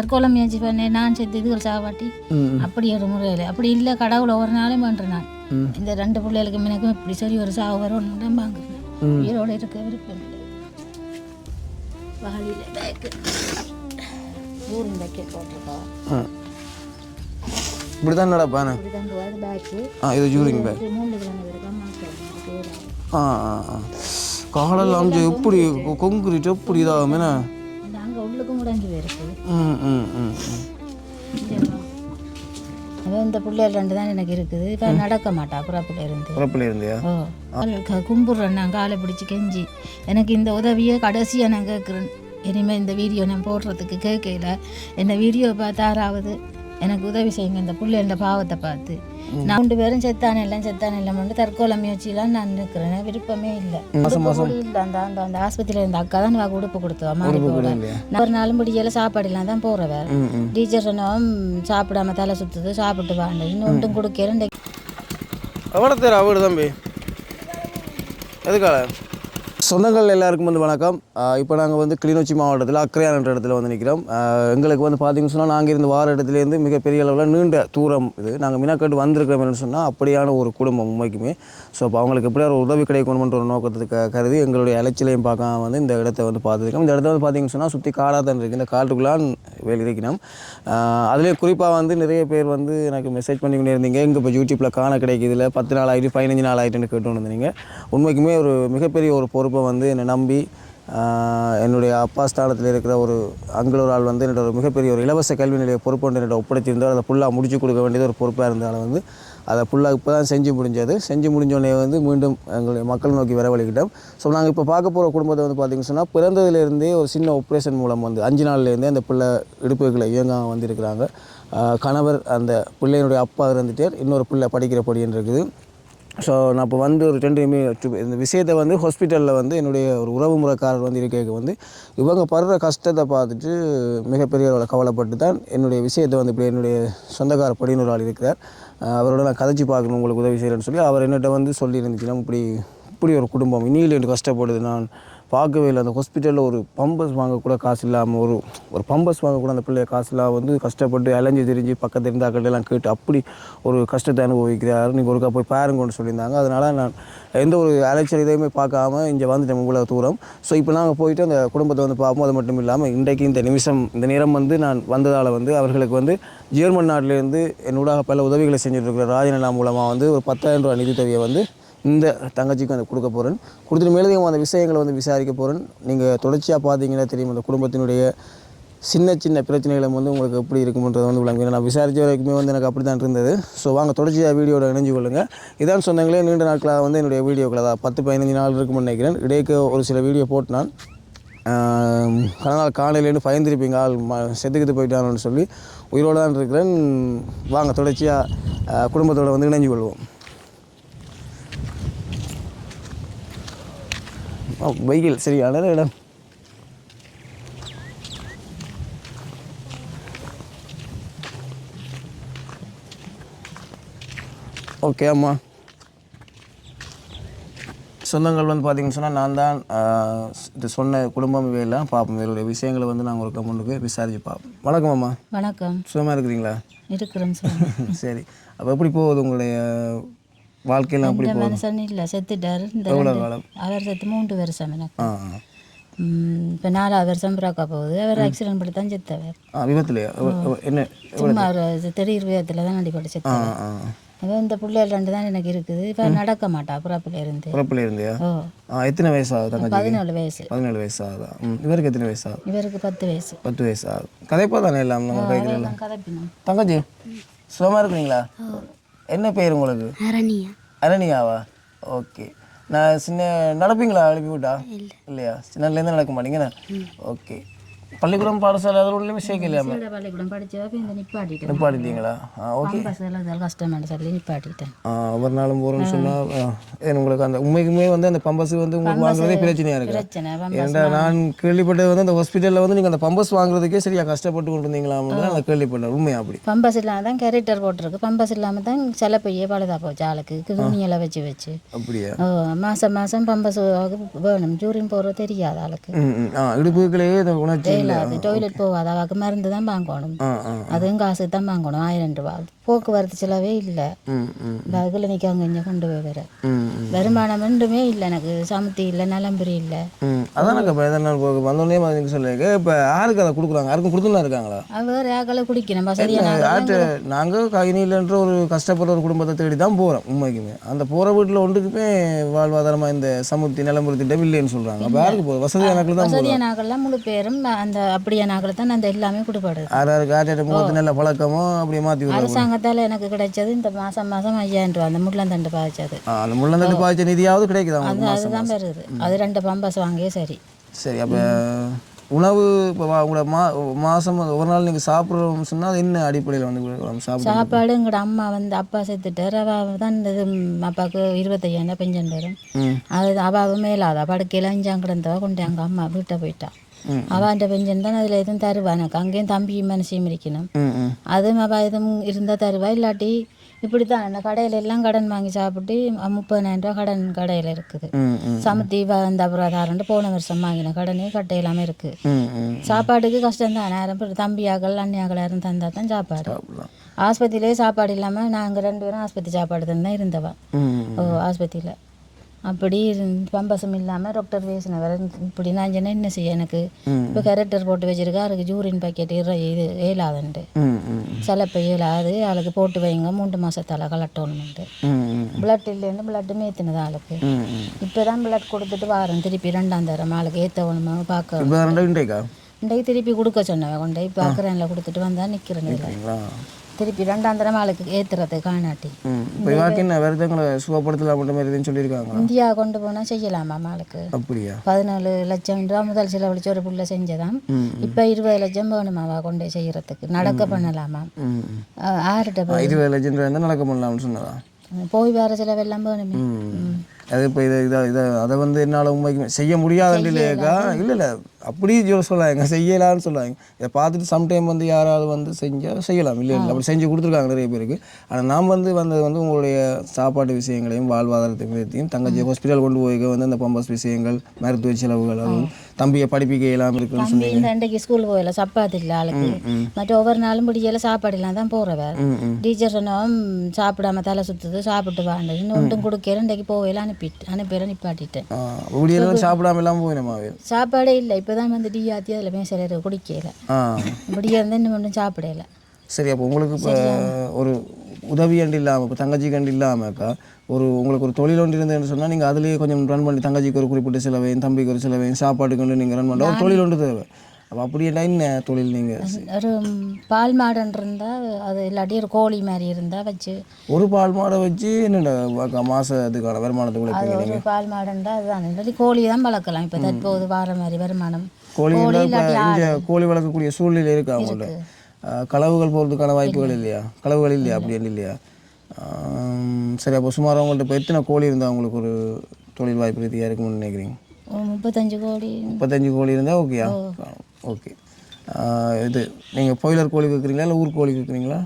தற்கொலை முயற்சி பண்ணேன் நான் செத்து இதுகள் சாவாட்டி அப்படி ஒரு முறையில். அப்படி இல்லை கடவுளை ஒரு நாளும் பண்ணுறேன் நான். இந்த ரெண்டு பிள்ளைகளுக்கு எனக்கும் இப்படி சரி ஒரு சாவு வரும்னு தான் வாங்குறேன். உயிரோடு இருக்க விருப்பம் இல்லை. வாளியில் பேக்கு ஊரின் போட்டிருக்கோம் இப்படி தான் நடப்பானே பேக்கு ஆ இது ஜூரிங் பேக் காலெல்லாம் எப்படி கொங்குரிட்டு எப்படி இதாகும் என்ன? அங்கே உள்ளுக்கும் முடங்கி அவன் இந்த பிள்ளைகள் ரெண்டு தான் எனக்கு இருக்குது. இப்போ நடக்க மாட்டா பிறப்புல இருந்து. பிறப்பில் இருந்தியா? கும்பிடுறேன் நான் காலை பிடிச்சி கெஞ்சி. எனக்கு இந்த உதவியை கடைசியாக நான் கேட்குறேன் இனிமேல் இந்த வீடியோ நான் போடுறதுக்கு கேட்கல. என்ன வீடியோ பார்த்து ஆறாவது. எனக்கு உதவி செய்யுங்க. இந்த பிள்ளைகள பாவத்தை பார்த்து. நான் ரெண்டு பேரும் செத்தானே எல்லாம் செத்தானே இல்லைன்னு தற்கொலை முயற்சியெல்லாம் நான் நிற்கிறேன். விருப்பமே இல்லை. மாசம் மாசம். இல்லை அந்த அந்த அந்த ஆஸ்பத்திரியில் இருந்த அக்கா தான் நான் உடுப்பு கொடுத்தோம் மாறிப்போட இல்லையா நான் ஒரு நாளும் முடியல சாப்பாடு இல்லாம தான் போகிறேன் வேறு. டீச்சர் சொன்னோம் சாப்பிடாம தலை சுத்துது சாப்பிட்டு வாங்க. இன்னும் ஒன்றும் தேர் அவடு தம்பி. எதுக்கால சொந்தங்கள் எல்லாருக்கும் வந்து வணக்கம். இப்போ நாங்கள் வந்து கிளிநொச்சி மாவட்டத்தில் அக்கரையான் என்ற இடத்துல வந்து நிற்கிறோம் எங்களுக்கு வந்து பார்த்தீங்கன்னு சொன்னால் நாங்கள் இருந்து வார இடத்துலேருந்து மிகப்பெரிய அளவில் நீண்ட தூரம் இது. நாங்கள் மினாக்கட்டு வந்திருக்கிறோம்னு சொன்னால் அப்படியான ஒரு குடும்பம் உண்மைக்குமே. ஸோ அப்போ அவங்களுக்கு எப்படியா ஒரு உதவி கிடைக்கணுன்ற ஒரு நோக்கத்துக்கு கருதி எங்களுடைய அலைச்சலையும் பார்க்காம வந்து இந்த இடத்த வந்து பார்த்துருக்கோம். இந்த இடத்த வந்து பார்த்தீங்கன்னு சொன்னால் சுற்றி காடாக தான் இருக்குது இந்த காட்டுக்குள்ளான் வேலை இருக்கணும் அதிலே குறிப்பாக வந்து நிறைய பேர் வந்து எனக்கு மெசேஜ் பண்ணி கொண்டே இருந்தீங்க. இங்கே இப்போ யூடியூப்பில் காண கிடைக்குதுல. இல்லை பத்து நாள் ஆகிட்டு பதினஞ்சு நாள் ஆகிட்டுன்னு கேட்டு வந்தீங்க உண்மைக்குமே ஒரு மிகப்பெரிய ஒரு பொறுப்பு வந்து என்னை நம்பி என்னுடைய அப்பா ஸ்தானத்தில் இருக்கிற ஒரு அங்கிள் ஒரு ஆள் வந்து என்னோட ஒரு மிகப்பெரிய ஒரு இலவச கல்வி நிலைய பொறுப்பு ஒன்று என்னோட ஒப்படைத்திருந்தார். அதை ஃபுல்லாக முடிச்சு கொடுக்க வேண்டியது ஒரு பொறுப்பாக இருந்தாலும் வந்து அதை ஃபுல்லாக இப்போ தான் செஞ்சு முடிஞ்சது. செஞ்சு முடிஞ்சோடனே வந்து மீண்டும் எங்களுடைய மக்கள் நோக்கி வரவழைக்கிட்டோம். ஸோ நாங்கள் இப்போ பார்க்க போகிற குடும்பத்தை வந்து பார்த்திங்கன்னு சொன்னால் பிறந்ததுலேருந்தே ஒரு சின்ன ஆப்ரேஷன் மூலம் வந்து அஞ்சு நாள்லேருந்தே அந்த பிள்ளை இடுப்புகளை இயங்காமல் வந்திருக்கிறாங்க. கணவர் அந்த பிள்ளையினுடைய அப்பா இருந்துட்டு இன்னொரு பிள்ளை படிக்கிற பொடின்னு இருக்குது. ஸோ நான் இப்போ வந்து ஒரு ரெண்டு இந்த விஷயத்தை வந்து ஹாஸ்பிட்டலில் வந்து என்னுடைய ஒரு உறவு முறைக்காரர் வந்து இருக்க வந்து இவங்க படுற கஷ்டத்தை பார்த்துட்டு மிகப்பெரிய கவலைப்பட்டு தான் என்னுடைய விஷயத்தை வந்து இப்படி என்னுடைய சொந்தக்கார படின்னு ஆள் இருக்கிறார் அவரோட நான் கதைச்சி பார்க்கணும் உங்களுக்கு உதவி செய்கிறேன்னு சொல்லி அவர் என்னிட்ட வந்து சொல்லியிருந்துச்சுன்னா இப்படி இப்படி ஒரு குடும்பம் இனியில் என்று கஷ்டப்படுது? நான் பார்க்கவே இல்லை. அந்த ஹாஸ்பிட்டலில் ஒரு பம்பஸ் வாங்கக்கூட காசு இல்லாமல் ஒரு ஒரு பம்பஸ் வாங்கக்கூட அந்த பிள்ளைய காசு இல்லாமல் வந்து கஷ்டப்பட்டு அலைஞ்சு திரிஞ்சு பக்கத்து இருந்தாக்கள் எல்லாம் கேட்டு அப்படி ஒரு கஷ்டத்தை அனுபவிக்கிறாரு. நீங்கள் ஒருக்கா போய் பாருங்கன்னு சொல்லியிருந்தாங்க. அதனால் நான் எந்த ஒரு அலைச்சல் இதையுமே பார்க்காம இங்கே வந்துட்டேன் இவ்வளோ தூரம். ஸோ இப்போ நாங்கள் போயிட்டு அந்த குடும்பத்தை வந்து பார்ப்போம். அது மட்டும் இல்லாமல் இன்றைக்கு இந்த நிமிஷம் இந்த நேரம் வந்து நான் வந்ததால் வந்து அவர்களுக்கு வந்து ஜெர்மன் நாட்டிலேருந்து என்னோட பல உதவிகளை செஞ்சுட்டு இருக்கிற ராஜநிலா மூலமாக வந்து ஒரு பத்தாயிரம் ரூபாய் நிதித்தொகையை வந்து இந்த தங்கச்சிக்கும் அதை கொடுக்க போகிறேன் கொடுத்துட்டு மேலதையும் அந்த விஷயங்களை வந்து விசாரிக்க போகிறேன் நீங்கள் தொடர்ச்சியாக பார்த்தீங்கன்னா தெரியும் அந்த குடும்பத்தினுடைய சின்ன சின்ன பிரச்சனைகளும் வந்து உங்களுக்கு எப்படி இருக்கும்ன்றதை வந்து விளங்குங்க நான் விசாரித்த வரைக்குமே வந்து எனக்கு அப்படி தான் இருந்தது. ஸோ வாங்க தொடர்ச்சியாக வீடியோட இணைஞ்சு கொள்ளுங்கள் இதான் சொன்னாங்களே நீண்ட நாட்களாக வந்து என்னுடைய வீடியோக்களை. தான் பத்து பதினஞ்சு நாள் இருக்கும்னு நினைக்கிறேன். இடையே ஒரு சில வீடியோ போட்டு நான் கனநாள் காலையிலேருந்து பயந்துருப்பீங்க ஆள் ம செத்துக்கிட்டு போயிட்டான்னு சொல்லி உயிரோடு தான் இருக்கிறேன். வாங்க தொடர்ச்சியாக குடும்பத்தோடு வந்து இணைஞ்சு கொள்வோம். வெயில் சரியான இடம் ஓகே அம்மா. சொந்தங்கள் வந்து பார்த்தீங்கன்னு சொன்னால் நான் தான் இது சொன்ன குடும்பம் இவையெல்லாம் பார்ப்போம் இவருடைய விஷயங்களை வந்து நாங்கள் ஒரு கம்முண்டுக்கு விசாரிச்சு பார்ப்போம் வணக்கம் அம்மா. வணக்கம். சுகமாக இருக்கிறீங்களா? இருக்கிறேன் சார் சரி. அப்போ எப்படி போகுது உங்களுடைய வாழ்க்கையெல்லாம் எப்படி இந்த மனுஷன் இல்லை செத்துட்டார். இந்த காலம்? அவர் செத்து மூன்று வருஷம் எனக்கு. இப்போ நாலாவது வருஷம் பிறக்க போகுது. அவர் ஆக்சிடென்ட் படி தான் செத்தவர். விபத்துலையா? என்ன சும்மா ஒரு திடீர் விதத்தில் தான் அடிப்படை செத்தவர் அவன் இந்த பிள்ளைகள் ரெண்டு தான் எனக்கு இருக்குது. இப்போ நடக்க மாட்டா பிறப்புல இருந்து. பிறப்பில் இருந்தியா? ஓ. ஆ எத்தனை வயசு ஆகுது பதினேழு வயசு. பதினேழு வயசு ஆகுதா இவருக்கு எத்தனை வயசு ஆகுது இவருக்கு பத்து வயசு. பத்து வயசு ஆகுது. கதைப்பா தானே எல்லாம்? நம்ம தங்கச்சி சுகமாக இருக்கிறீங்களா? என்ன பேர் உங்களுக்கு? அரணியா. அரணியாவா? ஓகே. நான் சின்ன நடப்பீங்களா? எழுப்பி விட்டா? இல்லையா? சின்னதுலேருந்து நடக்க மாட்டீங்கண்ணா ஓகே. பள்ளிக்கூடம் பாடசாலை அதில் உள்ளே சேர்க்கலையாம பள்ளிக்கூடம் படிச்சவ இந்த நிப்பாட்டிட்டேன் நிப்பாட்டிட்டீங்களா ஓகே கஷ்டமானு சொல்லி நிப்பாட்டிட்டேன் ஒவ்வொரு நாளும் போகிறோம்னு சொன்னால் உங்களுக்கு அந்த உண்மைக்குமே வந்து அந்த பம்பஸ் வந்து உங்களுக்கு வாங்குறதே பிரச்சனையாக இருக்குது ஏன்டா நான் கேள்விப்பட்டது வந்து அந்த ஹாஸ்பிட்டலில் வந்து நீங்கள் அந்த பம்பஸ் வாங்குறதுக்கே சரியாக கஷ்டப்பட்டு கொண்டு இருந்தீங்களான்னு நான் கேள்விப்பட்டேன் உண்மையா அப்படி பம்பஸ் இல்லாமல் தான் கேரக்டர் போட்டிருக்கு பம்பஸ் இல்லாமல் தான் சில பையே பழுதா போச்சு ஆளுக்கு துணியெல்லாம் வச்சு வச்சு அப்படியா மாதம் மாதம் பம்பஸ் வேணும் ஜூரின் போகிறது தெரியாது ஆளுக்கு இடுப்புகளே உணர்ச்சி செல்லாது டாய்லெட் போகாது அவாக்கு மருந்து தான் வாங்கணும் அதுவும் காசு தான் வாங்கணும் ஆயிரம் ரூபா போக்குவரத்து செலவே இல்லை. அதுக்குள்ள நிற்காங்க இங்கே கொண்டு போய் வர வருமானம் ரெண்டுமே இல்லை எனக்கு. சமத்தி இல்லை நலம்புரி இல்லை. அதான் இப்போ எதனா நாள் போக வந்தோடனே மாதிரி சொல்லியிருக்கேன் இப்போ யாருக்கு அதை கொடுக்குறாங்க? யாருக்கும் கொடுத்துலாம் இருக்காங்களா? அவர் ஏக்களை குடிக்கணும். வசதியான ஆட்டு நாங்கள் கைனிலன்ற ஒரு கஷ்டப்படுற ஒரு குடும்பத்தை தேடி தான் போகிறோம் உண்மைக்குமே. அந்த போகிற வீட்டில் ஒன்றுக்குமே வாழ்வாதாரமாக இந்த சமுத்தி நிலம்புரி திட்டம் இல்லைன்னு சொல்கிறாங்க அப்போ யாருக்கு போகுது வசதியானக்கள் தான் போகுது வசதியானாக்கள்லாம் முழு பேரும் அந்த அப்படியானாக்கள் தான் அந்த எல்லாமே கொடுப்படுது. யார் யாருக்கு ஆட்டு முகத்து நல்ல பழக்கமோ அப்படியே மாற்றி விடுறாங்க. அரசாங்கத்தால் எனக்கு கிடைச்சது இந்த மாதம் மாதம் ஐயாயிரம் ரூபா அந்த முள்ளந்தண்டு பாய்ச்சது ஆ, அந்த முள்ளந்தட்டு பாய்ச்ச நிதியாவது கிடைக்குதா அது அதுதான் வருது அது ரெண்டு பம்பஸ் வாங்கியே சரி சரி அப்போ உணவு இப்போ உங்களோட மா மாதம் ஒரு நாள் நீங்கள் சாப்பிட்றோம்னு சொன்னால் அது என்ன அடிப்படையில் வந்து சாப்பிட எங்களோட அம்மா வந்து அப்பா செத்துட்டார் அவ தான் இந்த இது அப்பாவுக்கு இருபத்தையாயிரம் பெஞ்சன் வரும் அது அவாவும் மேலாதா படுக்கையில் அஞ்சாம் கிடந்தவ கொண்டு எங்கள் அம்மா வீட்டை போயிட்டா ம். அவாண்ட பெஞ்சன் தான் அதில் எதுவும் தருவா எனக்கு அங்கேயும் தம்பியும் மனசையும் இருக்கணும் அதுவும் அவள் எதுவும் இருந்தால் தருவா இல்லாட்டி இப்படி தான் அந்த கடையில எல்லாம் கடன் வாங்கி சாப்பிட்டு முப்பதாயிரம் ரூபா கடன் கடையில் இருக்குது சமத்தி வந்த அபராதாரன்ட்டு போன வருஷம் வாங்கின கடனே கட்ட எல்லாமே இருக்குது சாப்பாட்டுக்கு கஷ்டம் தான் நேரம் தம்பியாக்கள் அண்ணியாக்கள் யாரும் தந்தா தான் சாப்பாடு ஆஸ்பத்திரியிலே சாப்பாடு இல்லாமல் நாங்கள் ரெண்டு பேரும் ஆஸ்பத்திரி சாப்பாடு தான் இருந்தவா ஓ ஆஸ்பத்திரியில் அப்படி பம்பசம் இல்லாமல் டாக்டர் பேசினவர். இப்படி நான் சொன்னேன் என்ன செய்ய எனக்கு. இப்போ கரெக்டர் போட்டு வச்சிருக்கா அதுக்கு ஜூரின் பாக்கெட் இற இது ஏலாதுன்ட்டு. சிலப்ப இயலாது அதுக்கு போட்டு வைங்க மூன்று மாசத்தால கலட்டணும்ட்டு ம் ம். பிளட் இல்லைன்னு பிளட்டு மேத்தினது ஆளுக்கு. இப்போ தான் பிளட் கொடுத்துட்டு வாரம் திருப்பி ரெண்டாம் தரம் ஆளுக்கு ஏற்றவணுமா பார்க்க இன்றைக்கு திருப்பி கொடுக்க சொன்னவன் கொண்டு. இப்போ அக்கறையில் கொடுத்துட்டு வந்தா நிற்கிறேன் திருப்பி ரெண்டாம் தரம் ஆளுக்கு ஏற்றுறது காணாட்டி. எதுங்களை சுகப்படுத்தலாம் எதுவும் சொல்லியிருக்காங்களா? இந்தியா கொண்டு போனால் செய்யலாமா ஆளுக்கு? அப்படியா? பதினாலு லட்சம் ரூபா முதல் செலவழிச்சு ஒரு புள்ள செஞ்சதாம். இப்போ இருபது லட்சம் வேணுமாவா கொண்டு செய்யறதுக்கு? நடக்க பண்ணலாமா? ஆறுகிட்ட இருபது லட்சம் இருந்தால் நடக்க பண்ணலாம்னு சொன்னதா? போய் வேற செலவெல்லாம் வேணுமே. அது இப்போ இதை இதை இதை அதை வந்து என்னால் உண்மைக்கு செய்ய முடியாதுன்னு இல்லையாக்கா இல்லை இல்லை. அப்படி சொல்ல சொல்லாங்க செய்யலாம்னு சொல்லாங்க இதை பார்த்துட்டு சம்டைம் வந்து யாராவது வந்து செஞ்சால் செய்யலாம். இல்லை இல்லை. அப்படி செஞ்சு கொடுத்துருக்காங்க நிறைய பேருக்கு. ஆனால் நாம் வந்து வந்தது வந்து உங்களுடைய சாப்பாட்டு விஷயங்களையும் வாழ்வாதாரத்தை விஷயத்தையும் தங்கச்சி ஹாஸ்பிட்டல் கொண்டு போய் வந்து அந்த பம்பஸ் விஷயங்கள் மருத்துவ செலவுகள் அதுவும் தம்பியை படிப்பிக்க இயலாமல் இருக்குன்னு இந்த அன்றைக்கு ஸ்கூல் போகல. சப்பாத்து இல்லை ஆளுக்கு. மற்ற ஒவ்வொரு நாளும் முடியல சாப்பாடு இல்லாம தான் ம் டீச்சர் சொன்னவன் சாப்பிடாம தலை சுத்துது. சாப்பிட்டு வாண்டு இன்னும் ஒன்றும் கொடுக்கல. இன்றைக்கு போகல அனுப்பிட்டு அனுப்பிட நிப்பாட்டிட்டேன். சாப்பிடாம எல்லாம் போயினமாவே சாப்பாடே இல்லை. இப்போ தான் வந்து டீ ஆற்றி அதில் மேசல குடிக்கல. ஆ. இப்படியே இருந்து இன்னும் ஒன்றும் சாப்பிடல. சரி அப்போ உங்களுக்கு இப்போ ஒரு உதவி அண்டு இல்லாமல் இப்போ தங்கச்சி கண்டு இல்லாமக்கா ஒரு உங்களுக்கு ஒரு தொழில் ஒன்று இருந்ததுன்னு சொன்னால் நீங்கள் அதுலேயே கொஞ்சம் ரன் பண்ணி தங்கச்சிக்கு ஒரு குறிப்பிட்ட செலவையும் தம்பிக்கு ஒரு செலவையும் சாப்பாட்டுக்கு நீங்கள் ரன் பண்ண ஒரு தொழில் ஒன்று தேவை. அப்போ அப்படி என்ன தொழில் நீங்கள் ஒரு பால் மாடன் இருந்தால் அது இல்லாட்டி ஒரு கோழி மாதிரி இருந்தால் வச்சு. ஒரு பால் மாடை வச்சு என்னென்ன மாதத்துக்கான வருமானத்தை அது ஒரு பால் மாடுண்டா அதுதான். இல்லாட்டி கோழி தான் வளர்க்கலாம். இப்போ தற்போது வார மாதிரி வருமானம். கோழி கோழி வளர்க்கக்கூடிய சூழ்நிலை இருக்கா அவங்கள்ட்ட களவுகள் போகிறதுக்கான வாய்ப்புகள் இல்லையா? களவுகள் இல்லையா? அப்படின்னு இல்லையா? சரி அப்போ சுமார் அவங்கள்ட்ட இப்போ எத்தனை கோழி இருந்தால் உங்களுக்கு ஒரு தொழில் வாய்ப்பு ரீதியாக இருக்கும்னு நினைக்கிறீங்க? முப்பத்தஞ்சு கோடி. முப்பத்தஞ்சு கோழி இருந்தால் ஓகேயா ஓகே இது நீங்கள் பாய்லர் கோழி விற்கிறீங்களா இல்லை ஊர் கோழி விற்கிறீங்களா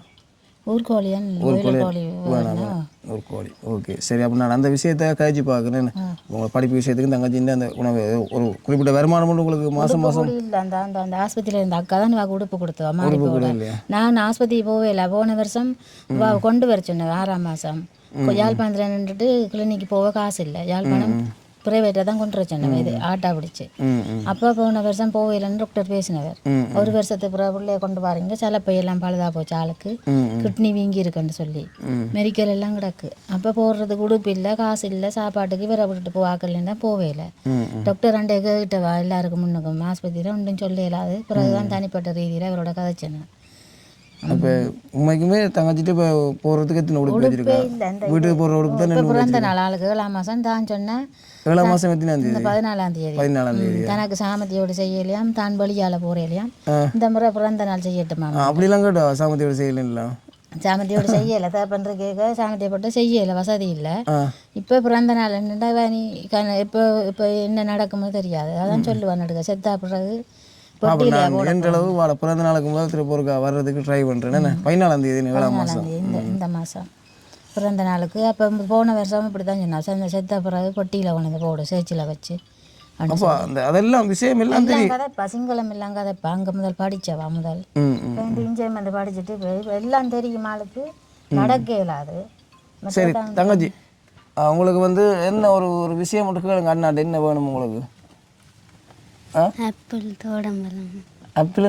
ஊர்கோழியா கோயில் கோழி. வேணும்னா ஒரு கோழி. ஓகே சரி அப்போ நான் அந்த விஷயத்தை கழிச்சு பார்க்குறேன். உங்கள் படிப்பு விஷயத்துக்கு தங்கச்சின்னு அந்த உணவு ஒரு குறிப்பிட்ட வருமானம் மட்டும் உங்களுக்கு மாதம் மாதம் கோழி இல்லை அந்த அந்த அந்த ஆஸ்பத்திரியில் இருந்த அக்கா தான் எனக்கு உடுப்பு கொடுத்தவா மாறி கூட போட இல்லையா நான் ஆஸ்பத்திரி போவே இல்லை போன வருஷம் கொண்டு வர சொன்னேன் ஆறாம் மாதம் யாழ்ப்பாணத்தில் நின்றுட்டு கிளினிக்கு போக காசு இல்லை யாழ்ப்பாணம் ப்ரைவேட்டாக தான் கொண்டு வர இது. ஆட்டா பிடிச்சி. அப்போ போன வருஷம் போகலைன்னு டாக்டர் பேசினவர். ஒரு வருஷத்துக்கு பிறகு பிள்ளைய கொண்டு பாருங்க சிலப்பையெல்லாம் பழுதா போச்சு ஆளுக்கு. கிட்னி வீங்கி இருக்குன்னு சொல்லி. ம். மெடிக்கல் எல்லாம் கிடக்கு. அப்போ போடுறதுக்கு உடுப்பு இல்லை காசு இல்லை சாப்பாட்டுக்கு இவரை விட்டுட்டு போவாக்கலன்னு தான் போவே இல்லை. ம் டாக்டர் அண்டே கேட்டவா எல்லாருக்கும் முன்னுக்கும். ஆஸ்பத்திரியில் ஒன்றும் சொல்ல இயலாது பிறகுதான் தனிப்பட்ட ரீதியில் அவரோட கதைச்சேன் அப்போ உண்மைக்குமே தங்கச்சிட்டு இப்போ போகிறதுக்கு எத்தனை உடுப்பு வச்சிருக்கா? வீட்டுக்கு போகிற உடுப்பு தான் இப்போ பிறந்த நாள் ஆளுக்கு ஏழாம் மாதம் தான் சொன்னேன். ஏழாம் மாதம் எத்தனாம் தேதி? பதினாலாம் தேதி. பதினாலாம் தேதி தனக்கு சாமத்தியோடு செய்யலையாம் தான் பலியால் போகிறேலையாம். இந்த முறை பிறந்த நாள் செய்யட்டுமா அப்படிலாம் கேட்டா சாமத்தியோட செய்யலாம் சாமத்தியோடு செய்யலை. தேப்பன்ற கேட்க சாமத்தியை போட்டு செய்யலை வசதி இல்லை. இப்போ பிறந்த நாள் என்னடா நீ இப்போ இப்போ என்ன நடக்குமோ தெரியாது. அதான் சொல்லுவான் நடுக்க. செத்தா பிறகு பொட்டியில நான் என்ற அளவு வாழ பிறந்த நாளுக்கு முதல் திருப்பூருக்கு வர்றதுக்கு ட்ரை பண்ணுறேன் என்ன? பதினாலாம் தேதி ஏழாம் மாதம் இந்த இந்த மாதம் பிறந்த நாளுக்கு அப்போ போன வருஷம் இப்படி தான் சொன்னா செத்த செத்த பிறகு பொட்டியில் கொண்டு வந்து போடு சேச்சில் வச்சு. அப்போ அந்த அதெல்லாம் விஷயம் எல்லாம் தெரியும். கதைப்பா சிங்களம் எல்லாம் கதைப்பா அங்கே முதல் படித்தவா முதல்? இப்போ இந்த இன்ஜினியர்மெண்ட் படிச்சுட்டு இப்ப இப்ப எல்லாம் தெரியும் ஆளுக்கு. நடக்க இயலாது சரி தங்கச்சி உங்களுக்கு வந்து என்ன ஒரு ஒரு விஷயம் மட்டும் கேளுங்க. அண்ணாட்ட என்ன வேணும் உங்களுக்கு? ஆப்பிள்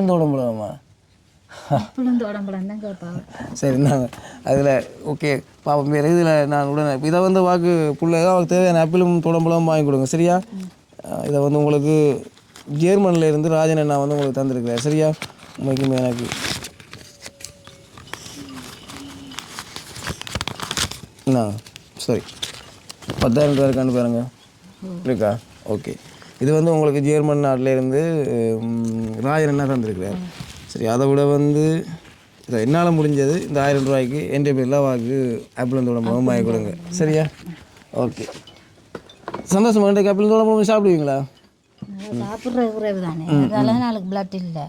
புழுந்து உடம்புலாம் தான் கேட்பாங்க சரி நாங்கள் அதில் ஓகே பாப்போம் வேறு இதில் நான் உடனே இதை வந்து வாக்கு புள்ள அவருக்கு தேவையான ஆப்பிளும் துடம்பலம் வாங்கி கொடுங்க சரியா? இதை வந்து உங்களுக்கு ஜெர்மனில் இருந்து ராஜன் அண்ணா வந்து உங்களுக்கு தந்திருக்கிறார் சரியா? உண்மைக்குமே எனக்கு. சரி பத்தாயிரம் ரூபா இருக்கான்னு பாருங்க. இருக்கா? ஓகே இது வந்து உங்களுக்கு ஜெர்மன் நாட்டில் இருந்து ம், ராஜன் அண்ணா தந்திருக்கிறார்? சரி அதை விட வந்து இதை என்னால் முடிஞ்சது இந்த ஆயிரம் ரூபாய்க்கு என் பேரில் வாக்கு ஆப்பிள் தோட மூலம் வாங்கி கொடுங்க. சரியா? ஓகே. சந்தோஷமா இன்றைக்கு ஆப்பிள் தோட மூலம் சாப்பிடுவீங்களா? சாப்பிட்ற குறைவு தானே அதெல்லாம் நாளுக்கு பிளட் இல்லை.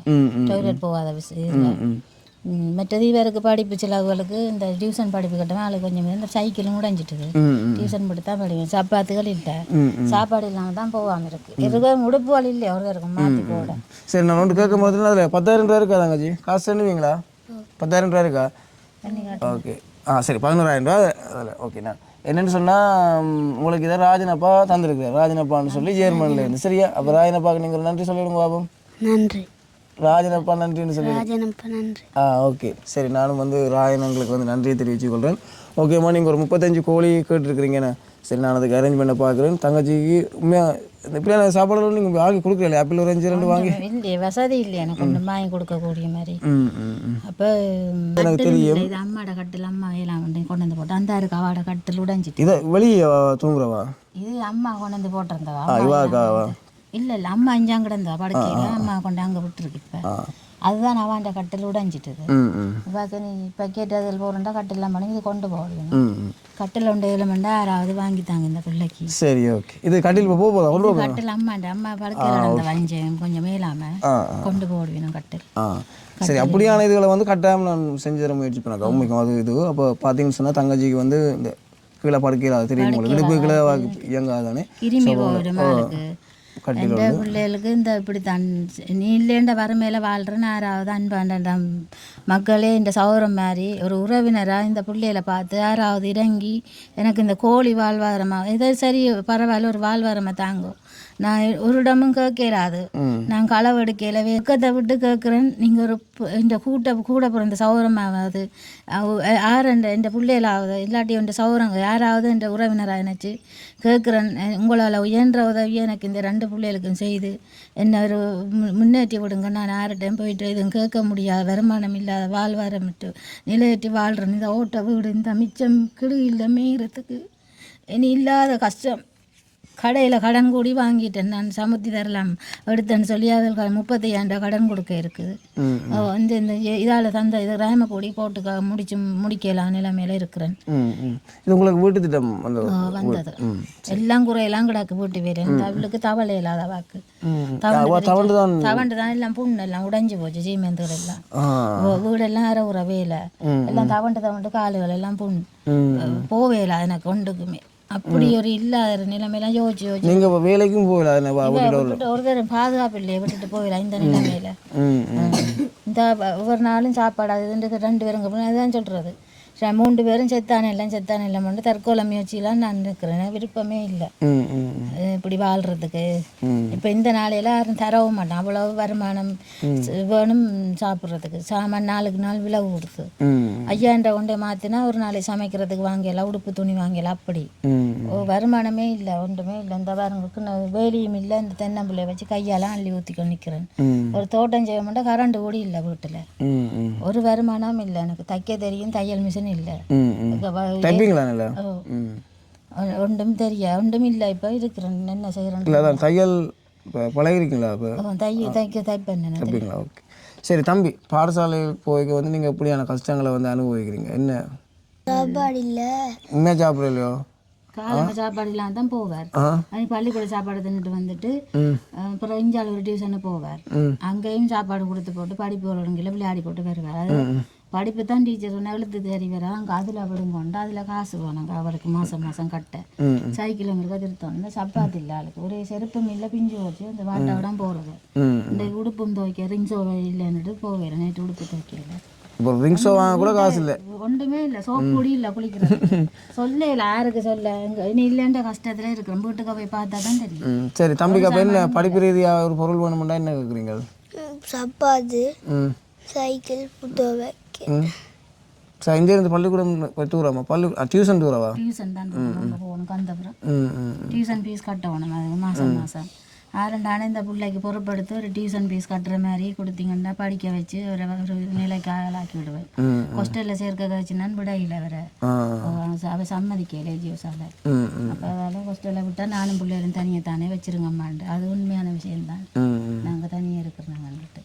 டாய்லெட் போகாத விஷயம் மற்றது இவருக்கு படிப்பு சிலவுகளுக்கு இந்த டியூஷன் படிப்பு கட்டவே ஆளுக்கு கொஞ்சம் இந்த சைக்கிளும் உடைஞ்சிட்டுது. டியூஷன் படி தான் படிக்கும் சப்பாத்துகள் இல்லை. சாப்பாடு இல்லாமல் தான் போகாமல் இருக்கு. இருக்க உடுப்புகள் இல்லை ஒரு இருக்கும் மாற்றி போட. சரி நான் ஒன்று கேட்க போது அதில்? பத்தாயிரம் ரூபா இருக்கா தங்கச்சி? காசு தருவீங்களா? பத்தாயிரம் ரூபா இருக்கா? ஓகே. ஆ சரி பதினோராயிரம் ரூபா அதில். ஓகேண்ணா என்னென்னு சொன்னால் உங்களுக்கு இதை ராஜனப்பா தந்திருக்காரு ராஜனப்பான்னு சொல்லி ஜெர்மனில் இருந்து. சரியா? அப்போ ராஜனப்பாக்கு நீங்கள் நன்றி சொல்லிவிடுங்க பாபம் நன்றி. ராஜனப்பா நன்றின்னு சொல்லி. ராஜனப்பா நன்றி ஆ ஓகே. சரி நானும் வந்து ராயனங்களுக்கு வந்து நன்றியை தெரிவித்துக் கொள்கிறேன் ஓகேம்மா நீங்கள் ஒரு முப்பத்தஞ்சு கோழி கேட்டுருக்குறீங்கண்ணே சரி நான் அதுக்கு அரேஞ்ச் பண்ண பார்க்குறேன் தங்கச்சிக்கு உண்மையாக இப்படியான சாப்பாடுகளும் நீங்கள் வாங்கி கொடுக்கல ஆப்பிள் ஒரு அஞ்சு ரெண்டு வாங்கி. இல்லையே வசதி இல்லை எனக்கு ஒன்று வாங்கி கொடுக்கக்கூடிய மாதிரி. அப்போ கட்டில் இல்லை இது அம்மாட கட்டில் அம்மா எல்லாம் கொண்டு கொண்டு வந்து போட்டு அந்த இருக்கு அவாட கட்டில் உடைஞ்சிட்டு. இதை வெளியே தூங்குறவா? இது அம்மா கொண்டு வந்து போட்டிருந்தவா? இவாக்காவா இல்லை இல்லை அம்மா அஞ்சாங்க கிடந்தா படுக்கையில் அம்மா கொண்டு அங்கே விட்டுருக்கு இப்போ. அதுதான் அவாண்ட கட்டில் உடைஞ்சிட்டது. நீ இப்போ கேட்டதில் போகிறேன்டா கட்டிலாம் பண்ணி இது கொண்டு போகணும் கட்டில் உண்டு இதில் மண்டா யாராவது வாங்கித்தாங்க இந்த பிள்ளைக்கு. சரி ஓகே. இது கட்டில் இப்போ போக போதா கொண்டு போக கட்டில் அம்மாண்ட அம்மா படுக்கையில் நடந்த வஞ்சம் கொஞ்சம் மேலாம கொண்டு போடுவேணும் கட்டில். சரி அப்படியான இதுகளை வந்து கட்டாயம் நான் செஞ்சு முயற்சி பண்ணேன். உண்மைக்கும் அது இது. அப்போ பார்த்தீங்கன்னு சொன்னால் தங்கச்சிக்கு வந்து இந்த கீழே படுக்கையில் அது தெரியும் உங்களுக்கு. இடுப்பு கீழே இயங்காதானே. எந்த பிள்ளைகளுக்கு இந்த இப்படி தன் நீ இல்லைன்ற வறுமையில் வாழ்கிறேன்னு யாராவது அன்பாண்ட மக்களே இந்த சௌரம் மாதிரி ஒரு உறவினராக இந்த பிள்ளைகளை பார்த்து யாராவது இறங்கி எனக்கு இந்த கோழி வாழ்வாதாரமாக ஏதோ சரி பரவாயில்ல ஒரு வாழ்வாதாரமாக தாங்கும் நான் ஒரு இடமும் கேட்கலாது நான் களவு எடுக்கல வெக்கத்தை விட்டு கேட்குறேன் நீங்கள் ஒரு இந்த கூட்ட கூட பிறந்த சௌரமாவது யார் இந்த இந்த பிள்ளைகளாவது இல்லாட்டி இந்த சௌரங்க யாராவது இந்த உறவினராக நினச்சி கேட்குறேன் உங்களால் உயன்ற உதவியை எனக்கு இந்த ரெண்டு பிள்ளைகளுக்கும் செய்து என்ன ஒரு மு- முன்னேற்றி விடுங்க. நான் யார்கிட்டையும் போயிட்டு எதுவும் கேட்க முடியாத. வருமானம் இல்லாத வாழ்வாரமிட்டு நிலையற்றி வாழ்கிறேன் இந்த ஓட்ட வீடு இந்த மிச்சம் கிடு இல்லை மீறத்துக்கு இனி இல்லாத கஷ்டம். கடையில் கடன் கூடி வாங்கிட்டேன். நான் சமுத்தி தரலாம் எடுத்தேன்னு சொல்லி அதில் முப்பத்தையாயிரம் கடன் கொடுக்க இருக்குது. ஓ, இந்த இதால் தந்த இது ரேமக்கூடி போட்டு க- முடிச்சு முடிக்கலாம் நிலைமையில இருக்கிறேன். இது உங்களுக்கு வீட்டு திட்டம் வந்து வந்தது. எல்லாம் குறையெல்லாம் கிடக்கு வீட்டு வேறு அவளுக்கு தவளை இல்லாத வாக்கு. தவண்டு தான் தவண்டு தான் எல்லாம் புண்ணு எல்லாம் உடைஞ்சு போச்சு சீமெந்தூர் எல்லாம். வீடெல்லாம் அரை உற வேலை எல்லாம் தவண்டு தவண்டு காலுகள் எல்லாம் புண். ம் போவேல எனக்கு ஒன்றுக்குமே அப்படி ஒரு இல்லாத நிலைமையெல்லாம் யோசிச்சு யோசிச்சு இப்போ வேலைக்கும் போகல ஒரு பாதுகாப்பு இல்லையே விட்டுட்டு போயிடலாம் இந்த நிலைமையில. இந்த ஒவ்வொரு நாளும் சாப்பாடு அது ரெண்டு பேருங்க அதுதான் சொல்கிறது மூன்று பேரும் செத்தானே எல்லாம் செத்தானே இல்லைன்னு தற்கொலை முயற்சியெல்லாம் நான் இருக்கிறேன். விருப்பமே இல்லை. இப்படி வாழ்கிறதுக்கு ம். இப்போ இந்த நாளையில யாரும் தரவும் மாட்டான். அவ்வளவு வருமானம் வேணும் சாப்பிட்றதுக்கு. சாமான் நாளுக்கு நாள் விலை கொடுத்து. ஐயாண்ட கொண்டே மாற்றினா ஒரு நாளைக்கு சமைக்கிறதுக்கு வாங்கலாம் உடுப்பு துணி வாங்கலாம் அப்படி. வருமானமே இல்லை ஒன்றுமே இல்லை. இந்த பாருங்களுக்கு நான் வேலியும் இல்லை இந்த தென்னம்பிள்ளைய வச்சு கையாலாம் அள்ளி ஊற்றிக்கொண்டு நிற்கிறேன் ஒரு தோட்டம் செய்ய மாட்டேன் கரண்ட் ஓடி இல்லை வீட்டில். ஒரு வருமானம் இல்லை எனக்கு தைக்க தெரியும் தையல் மிஷின் இல்லை ம் ம். இங்க வ- டைப்பிங்களா இல்லை ஓ, ம். ஒ- ஒன்றும் தெரியா? ஒன்றும் இல்லை. இப்போ இருக்கிறேன். என்ன செய்கிறேன் இல்லை அதான் தையல் இப்போ பழகிருக்கீங்களா இப்போ தைய தைக்க தைப்பேன் நான் அப்படிங்களா ஓகே. சரி தம்பி பாடசாலை போய்க்க வந்து நீங்கள் எப்படியான கஷ்டங்களை வந்து அனுபவிக்கிறீங்க? என்ன? சாப்பாடு இல்லை. உண்மையாக சாப்பிடலையோ காலையில் சாப்பாடு இல்லாம தான் போவார். பள்ளிக்கூட சாப்பாடு தின்னுட்டு வந்துட்டு அப்புறம் இஞ்சால் ஒரு டியூஷனு போவார். அங்கேயும் சாப்பாடு கொடுத்து போட்டு படிப்பு விளையாடி போட்டு வருவார். அது படிப்பு தான் டீச்சர் சொன்ன எழுத்து தேடி வர அங்கே அதில் விடுங்கொண்டு அதில் காசு வேணும் அவருக்கு மாதம் மாதம் கட்ட சைக்கிள் எங்களுக்கு திருத்தம் இந்த சப்பாத்தி இல்லை ஆளுக்கு ஒரே செருப்பும் இல்லை பிஞ்சு வச்சு இந்த வாட்டோட போகிறது இந்த உடுப்பும் துவைக்க ரிங்ஸோ இல்லைன்னுட்டு போவேன் நேற்று உடுப்பு துவைக்கல இப்போ ரிங்ஸோ வாங்க கூட காசு இல்லை ஒன்றுமே இல்லை சோப்பு பொடி இல்லை குளிக்கிறது சொல்ல இல்லை யாருக்கு சொல்ல இங்க இனி இல்லைன்ற கஷ்டத்துல இருக்கிறோம் வீட்டுக்கு போய் பார்த்தா தான் தெரியும் சரி தம்பிக்கு அப்போ என்ன படிப்பு ரீதியாக ஒரு பொருள் வேணுமெண்டா என்ன கேட்குறீங்க சப்பாத்து சைக்கிள் புத்தக ம் சரி இங்கேருந்து பள்ளிக்கூடம் தூரமா? பள்ளி டியூஷன் தூரவா? டியூஷன் தான். போகணும் கந்தபுரம். டியூஷன் ஃபீஸ் கட்டணும் அது மாதம் மாதம் ஆரண்டான இந்த பிள்ளைக்கு பொறுப்படுத்து ஒரு டியூஷன் ஃபீஸ் கட்டுற மாதிரி கொடுத்தீங்கன்னா படிக்க வச்சு ஒரு ஒரு நிலைக்கு ஆளாக்கி விடுவேன். ஹாஸ்டலில் சேர்க்க வச்சுன்னா விடையில வர. அவ சம்மதிக்கல ஜியோசால. அப்போ அதெல்லாம் ஹாஸ்டலில் விட்டால் நானும் பிள்ளைகளும் தனியாக தானே வச்சுருங்கம்மான்ட்டு அது உண்மையான விஷயம்தான். நாங்கள் தனியாக இருக்கிறோங்கன்ட்டு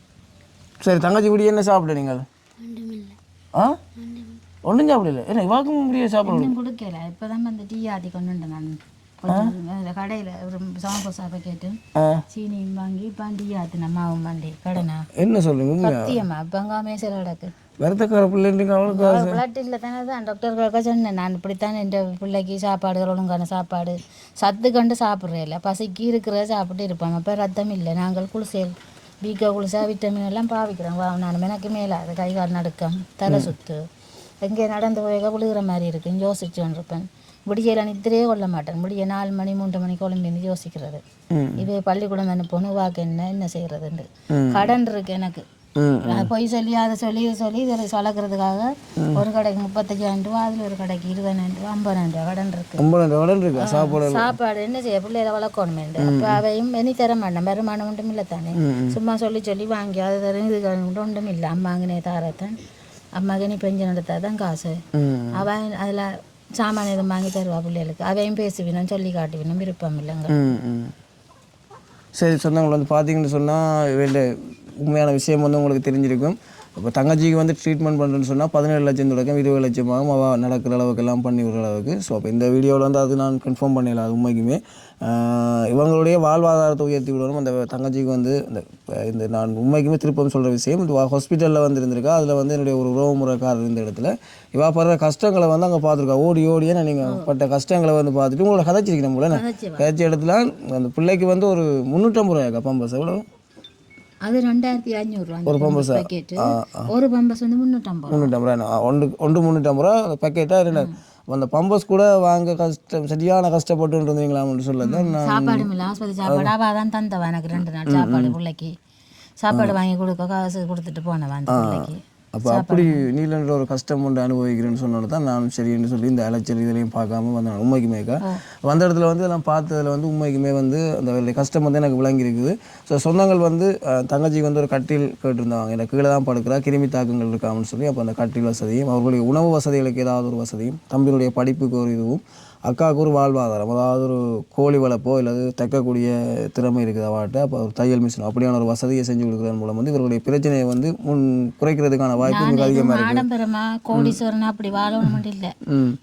சரி தங்கச்சி குடி என்ன சாப்பிட நீங்கள்? ஒன்றுமில்லை ஆ? ஒன்றும் சாப்பிடல. என்ன இவாக்கும் முடிய சாப்பிட இன்னும் கொடுக்கல. இப்போ தான் அந்த டீ ஆதி கொண்டு வந்தேன் நான். கடையில் ஒரு சமோசா கேட்டு சீனியும் வாங்கி இப்போ டீ ஆத்தின மாவும் வண்டி கடனா. என்ன உண்மையா? சத்தியமா இப்போ அங்கே மேசையில் கிடக்கு வருத்தக்கார பிள்ளைன்றீங்க அவளுக்கு பிளட் இல்லை தானே தான் டாக்டர்களுக்கு சொன்னேன். நான் இப்படித்தான் என் பிள்ளைக்கு சாப்பாடுகள் ஒழுங்கான சாப்பாடு. சத்து கண்டு சாப்பிட்றேன் இல்லை பசிக்கு இருக்கிற சாப்பிட்டு இருப்பாங்க. அப்போ ரத்தம் இல்லை. நாங்கள் குளிசேல் பீக்கா குளிசா விட்டமின் எல்லாம் பாவிக்கிறோம் வா நான் எனக்கு மேலே அது கை கால் நடுக்கம் தலை சுத்து எங்கே நடந்து போய் விழுகிற மாதிரி இருக்குன்னு யோசிச்சுன்னு இருப்பேன் விடியல நித்திரையே கொள்ள மாட்டேன் விடிய நாலு மணி மூன்று மணி குழம்பு யோசிக்கிறது இவே பள்ளிக்கூடம் அனுப்பணும் வாக்கு என்ன என்ன செய்யறதுன்னு கடன் இருக்கு எனக்கு பொய் சொல்லி அதை சொல்லி இதை சொல்லி இதில் சொல்லக்கிறதுக்காக ஒரு கடைக்கு முப்பத்தஞ்சாயிரம் ரூபா அதில் ஒரு கடைக்கு இருபதாயிரம் ரூபா ஐம்பதாயிரம் ரூபா கடன் இருக்கு. ஐம்பது உடல் இருக்கா. சாப்பாடு சாப்பாடு என்ன செய்ய பிள்ளைகளை வளர்க்கணும் அப்போ அவையும் இனி தர மாட்டேன் வருமானம் ஒன்றும் இல்லை தானே. சும்மா சொல்லி சொல்லி வாங்கி அது தரும் இது ஒன்றும் இல்லை. அம்மாங்கனே தாரத்தன். அம்மாக்கு நீ பெஞ்சன் எடுத்தால் தான் காசு. அவன் அதில் சாமான் எதுவும் வாங்கி தருவா பிள்ளைகளுக்கு? அவையும் பேசுவினும் சொல்லி காட்டுவினும். விருப்பம் இல்லைங்க. சரி சொந்தங்கள் வந்து பார்த்தீங்கன்னு சொன்னால் வேண்டிய உண்மையான விஷயம் வந்து உங்களுக்கு தெரிஞ்சிருக்கும். இப்போ தங்கச்சிக்கு வந்து ட்ரீட்மெண்ட் பண்ணுறேன்னு சொன்னால் பதினேழு லட்சம் தொடக்கம் இருபது லட்சமாகும். அவள் நடக்கிற அளவுக்கு எல்லாம் பண்ணி விடுற அளவுக்கு. ஸோ அப்போ இந்த வீடியோவில் வந்து அது நான் கன்ஃபார்ம் பண்ணிடலாம் அது உண்மைக்குமே. இவங்களுடைய வாழ்வாதாரத்தை உயர்த்தி விடணும். அந்த தங்கச்சிக்கு வந்து இந்த இந்த நான் உண்மைக்குமே திருப்பம் சொல்கிற விஷயம் இந்த ஹாஸ்பிட்டலில் வந்து இருந்திருக்கா? அதில் வந்து என்னுடைய ஒரு உறவு முறைக்காரர் இருந்த இடத்துல. இவா படுற கஷ்டங்களை வந்து அங்கே பார்த்துருக்கா. ஓடி ஓடியே நீங்கள் பட்ட கஷ்டங்களை வந்து பார்த்துட்டு உங்களோட கதைச்சிருக்கணும் போல. கதைச்ச இடத்துல அந்த பிள்ளைக்கு வந்து ஒரு முந்நூற்றம்பது ரூபாய்க்கா பம்பஸ் எவ்வளோ அது ரெண்டாயிரத்தி அஞ்சூறுரூவா ஒரு பம்பஸா பேக்கெட்டு ஒரு பம்பஸ் வந்து முந்நூற்றம்பது முந்நூற்றம்பது ரூபா ஒன்று ஒன்று முந்நூற்றம்பது ரூபா பேக்கெட்டாக ரெண்டு அந்த பம்பஸ் கூட வாங்க கஷ்டம் சரியான கஷ்டப்பட்டு இருந்தீங்களாம்னு சொல்ல தான் நான் சாப்பாடு இல்லை ஆஸ்பத்திரி சாப்பாடு. அவள் தான் தந்தவா எனக்கு ரெண்டு நாள் சாப்பாடு பிள்ளைக்கு. சாப்பாடு வாங்கி கொடுக்க காசு கொடுத்துட்டு போனவன் அந்த பிள்ளைக்கு. அப்போ அப்படி நீலன்ற ஒரு கஷ்டம் ஒன்று அனுபவிக்கிறேன்னு சொன்னது தான் நான் சரின்னு சொல்லி இந்த அலைச்சல் இதுலையும் பார்க்காம வந்தேன். உண்மைக்குமேக்கா வந்த இடத்துல வந்து நான் பார்த்ததுல வந்து உண்மைக்குமே வந்து அந்த கஷ்டம் வந்து எனக்கு விளங்கி இருக்குது. ஸோ சொந்தங்கள் வந்து தங்கச்சிக்கு வந்து ஒரு கட்டில் கேட்டிருந்தாங்க. எனக்கு கீழே தான் படுக்கிறா. கிருமி தாக்கங்கள் இருக்காமன்னு சொல்லி அப்போ அந்த கட்டில் வசதியும் அவர்களுடைய உணவு வசதிகளுக்கு ஏதாவது ஒரு வசதியும் தம்பியினுடைய படிப்புக்கு ஒரு இதுவும் அக்காவுக்கு ஒரு வாழ்வாதாரம். அதாவது ஒரு கோழி வளர்ப்போ இல்லது தைக்கக்கூடிய திறமை இருக்குது அவாட்ட அப்போ ஒரு தையல் மிஷின் அப்படியான ஒரு வசதியை செஞ்சு கொடுக்குறதன் மூலம் வந்து இவர்களுடைய பிரச்சனையை வந்து முன் குறைக்கிறதுக்கான வாய்ப்பு மிக அதிகமாக இருக்குது. ஆடம்பரமா கோடீஸ்வரன் அப்படி வாழணும் இல்லை.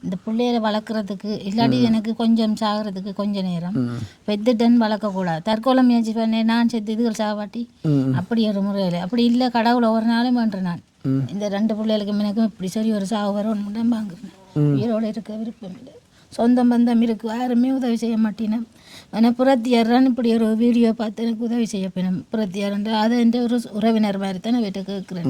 இந்த பிள்ளைகளை வளர்க்குறதுக்கு இல்லாட்டி எனக்கு கொஞ்சம் சாகிறதுக்கு கொஞ்ச நேரம். பெத்துட்டன் வளர்க்கக்கூடாது தற்கொலை முயற்சி பண்ணேன் நான் செத்து இதுகள் சாவாட்டி. அப்படி ஒரு முறையில். அப்படி இல்லை கடவுளை ஒரு நாளும் வேண்டு நான். இந்த ரெண்டு பிள்ளைகளுக்கு எனக்கும் இப்படி சரி ஒரு சாவு வரணும் தான் வாங்குறேன் உயிரோடு இருக்க விருப்பம் இல்லை. சொந்தம் பந்தம் இருக்கு. யாருமே உதவி செய்ய மாட்டேனும் ஆனால் புறத்தியாரான்னு இப்படி ஒரு வீடியோ பார்த்து எனக்கு உதவி செய்ய போயிடும் புறத்தியாரன்ற அதை என்ற ஒரு உறவினர் மாதிரி தான் வீட்டை கேட்குறேன்.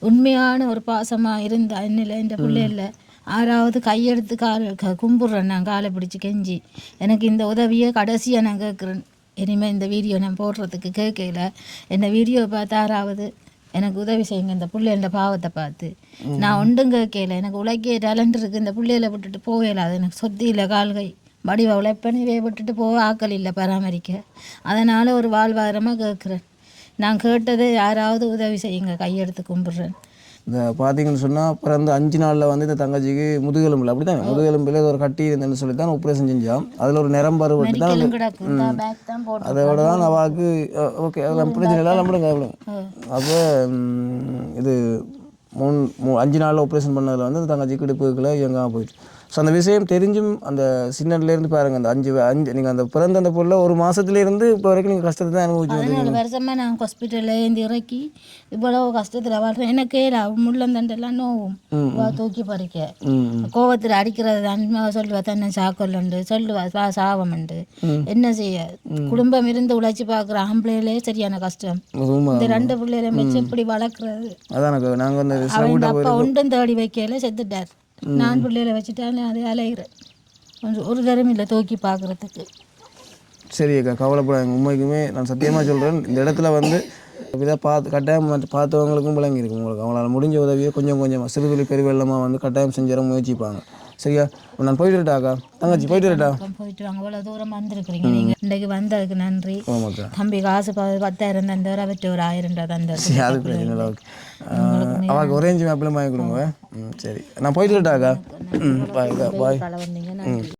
உண்மையான ஒரு பாசமாக இருந்தா என்னில் இந்த பிள்ளைல ஆறாவது கையெடுத்து கால் க- கும்பிட்றேன் நான் காலை பிடிச்சி கெஞ்சி. எனக்கு இந்த உதவியை கடைசியாக நான் கேட்குறேன். இனிமேல் இந்த வீடியோ நான் போடுறதுக்கு கேட்கல. என்ன வீடியோ பார்த்து ஆறாவது எனக்கு உதவி செய்யுங்க இந்த பிள்ளைகள பாவத்தை பார்த்து. நான் ஒன்றும் கேட்கல. எனக்கு உழைக்க டேலண்ட் இருக்குது இந்த பிள்ளைகளை விட்டுட்டு போகல அது எனக்கு சொத்தி இல்லை கால்கை. வடிவ உழைப்பேன் விட்டுட்டு போக ஆக்கள் இல்லை பராமரிக்க. அதனால் ஒரு வாழ்வாதாரமாக கேட்குறேன். நான் கேட்டது யாராவது உதவி செய்யுங்க. கையெடுத்து கும்பிட்றேன். இந்த பார்த்தீங்கன்னு சொன்னால் பிறந்த அஞ்சு நாளில் வந்து இந்த தங்கச்சிக்கு முதுகெலும்பில் அப்படி தான் முதுகெலும்பில் ஒரு கட்டி இருந்தேன்னு சொல்லி தான் ஆப்ரேஷன் செஞ்சான். அதில் ஒரு நிறம் பருவட்டு தான் இந்த பேக் தான் அதோட அவாவுக்கு ஓகே அதெல்லாம் பிரச்சனை இல்லை நம்பிடுங்க அப்போ இது மூணு மூ அஞ்சு நாளில் ஆப்ரேஷன் பண்ணதில் வந்து அந்த தங்கச்சிக்கு இடுப்புக்குள்ள இயங்காமல் போயிடுச்சு. ஸோ அந்த விஷயம் தெரிஞ்சும் அந்த சின்னதுலேருந்து பாருங்கள் அந்த அஞ்சு அஞ்சு நீங்கள் அந்த பிறந்த அந்த பொருளை ஒரு மாதத்துலேருந்து இப்போ வரைக்கும் நீங்கள் கஷ்டத்தை தான் அனுபவிச்சு பதினாலு வருஷமாக நான் ஹாஸ்பிட்டலில் ஏந்தி இறக்கி இவ்வளவு கஷ்டத்தில் வாழ்கிறேன் எனக்கே முள்ளந்தண்டெல்லாம் நோவும். தூக்கி பறிக்க. கோவத்தில் அடிக்கிறது அன்மா சொல்லுவா தன்னை சாக்கொல்லுண்டு சொல்லுவா சா சாவமுண்டு என்ன செய்ய? குடும்பம் இருந்து உழைச்சி பார்க்குற ஆம்பளையிலே சரியான கஷ்டம். இந்த ரெண்டு பிள்ளைகளை வச்சு எப்படி வளர்க்குறது? அதான் நாங்கள் அப்பா ஒன்றும் தேடி வைக்கல செத்துட்டார். நான் பிள்ளைகளை வச்சுட்டாலே அது அலைகிறேன் கொஞ்சம் ஒரு தரம் இல்லை தூக்கி பார்க்குறதுக்கு. சரி அக்கா கவலைப்படாங்க உண்மைக்குமே நான் சத்தியமாக சொல்கிறேன் இந்த இடத்துல வந்து இப்படிதான் பார்த்து கட்டாயம் மற்ற பார்த்தவங்களுக்கும் விளங்கி உங்களுக்கு. அவங்களால் முடிஞ்ச உதவியை கொஞ்சம் கொஞ்சமாக சிறுதுளி பெருவெள்ளமாக வந்து கட்டாயம் செஞ்சிட முயற்சிப்பாங்க. சரியா? நான் போயிட்டு வரட்டாக்கா? தங்கச்சி போயிட்டு வரட்டா? போயிட்டு வாங்க அவ்வளோ தூரம் வந்திருக்கிறீங்க நீங்கள் இன்றைக்கு வந்ததுக்கு நன்றி. தம்பி காசு பத்தாயிரம் தந்தவர் அவற்றை ஒரு ஆயிரம் ரூபா தந்தவர் சரி அது பிரச்சனை ஓகே. அவளுக்கு ஒரேஞ்சு வாங்கி கொடுங்க. சரி. நான் போயிட்டு வரட்டாக்கா? ம் பாய்